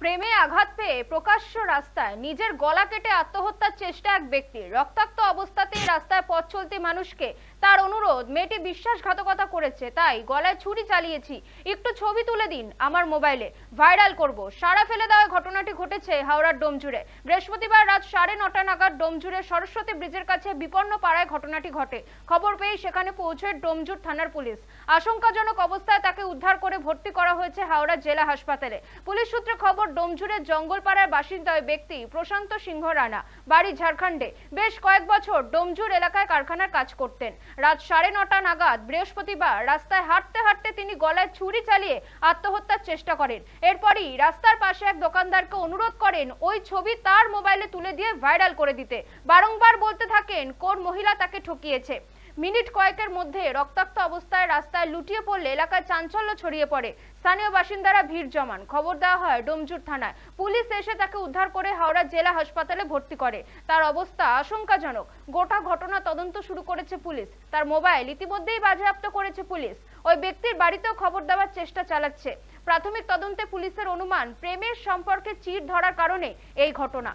প্রেমে আঘাত পেয়ে প্রকাশ্য রাস্তায় নিজের গলা কেটে আত্মহত্যার চেষ্টা এক ব্যক্তি রক্তাক্ত অবস্থাতেই রাস্তায় পথ চলতি মানুষকে তার অনুরোধ, মেয়েটি বিশ্বাসঘাতকতা করেছে, তাই গলায় ছুরি চালিয়েছি। একটু ছবি তুলে দিন আমার মোবাইলে। ভাইরাল করব। সারা ফেলে দেওয়া ঘটনাটি ঘটেছে হাওড়ার ডোমজুড়ে। বৃহস্পতিবার রাত সাড়ে নটা নাগাদ ডোমজুড়ে সরস্বতী ব্রিজের কাছে বিপন্ন পাড়ায় ঘটনাটি ঘটে। খবর পেয়ে সেখানে পৌঁছে ডোমজুর থানার পুলিশ। আশঙ্কাজনক অবস্থায় তাকে উদ্ধার করে ভর্তি করা হয়েছে হাওড়া জেলা হাসপাতালে। পুলিশ সূত্রে খবর ডোমজুরের জঙ্গলপাড়ার বাসিন্দা ব্যক্তি প্রশান্ত সিংহ রানা, বাড়ি ঝাড়খণ্ডে। বেশ কয়েক বছর ডোমজুর এলাকায় কারখানার কাজ করতেন। রাত সাড়ে নটা নাগাদ বৃহস্পতিবার রাস্তায় হাঁটতে হাঁটতে তিনি গলায় ছুরি চালিয়ে আত্মহত্যার চেষ্টা করেন। এরপরই রাস্তার পাশে এক দোকানদারকে অনুরোধ করেন। ওই ছবি তার মোবাইলে তুলে দিয়ে ভাইরাল করে দিতে। বারংবার বলতে থাকেন, কোন মহিলা তাকে ঠকিয়েছে। মিনিট কয়েকের মধ্যে রক্তাক্ত অবস্থায় রাস্তায় লুটিয়ে পড়লে এলাকায় চাঞ্চল্য ছড়িয়ে পড়ে। স্থানীয় বাসিন্দারা ভিড় জমান। খবর দেওয়া হয়, ডোমজুর থানায়। পুলিশ এসে তাকে উদ্ধার করে হাওড়া জেলা হাসপাতালে ভর্তি করে। তার অবস্থা আশঙ্কাজনক। গোটা ঘটনা তদন্ত শুরু করেছে পুলিশ। তার মোবাইল ইতিমধ্যেই বাজেয়াপ্ত করেছে পুলিশ। ওই ব্যক্তির বাড়িতেও খবর দেওয়ার চেষ্টা চালাচ্ছে। প্রাথমিক তদন্তে পুলিশের অনুমান প্রেমের সম্পর্কে চির ধরার কারণে এই ঘটনা।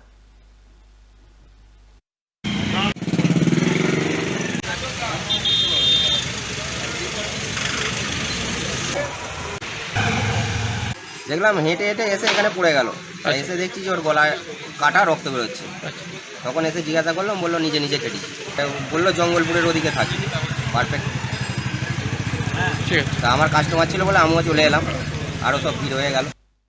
দেখলাম হেঁটে হেঁটে এসে এখানে পড়ে গেল। আর এসে দেখছি যে ওর গলায় কাটা রক্ত বেরোচ্ছে। তখন এসে জিজ্ঞাসা করলাম বলল নিজে নিজে কেটেছি বলল জঙ্গলপুরের ওদিকে থাকি। পারফেক্ট ঠিক তা আমার কাস্টমার ছিল বলে আমিও চলে এলাম। আরও সব ভিড় হয়ে গেল।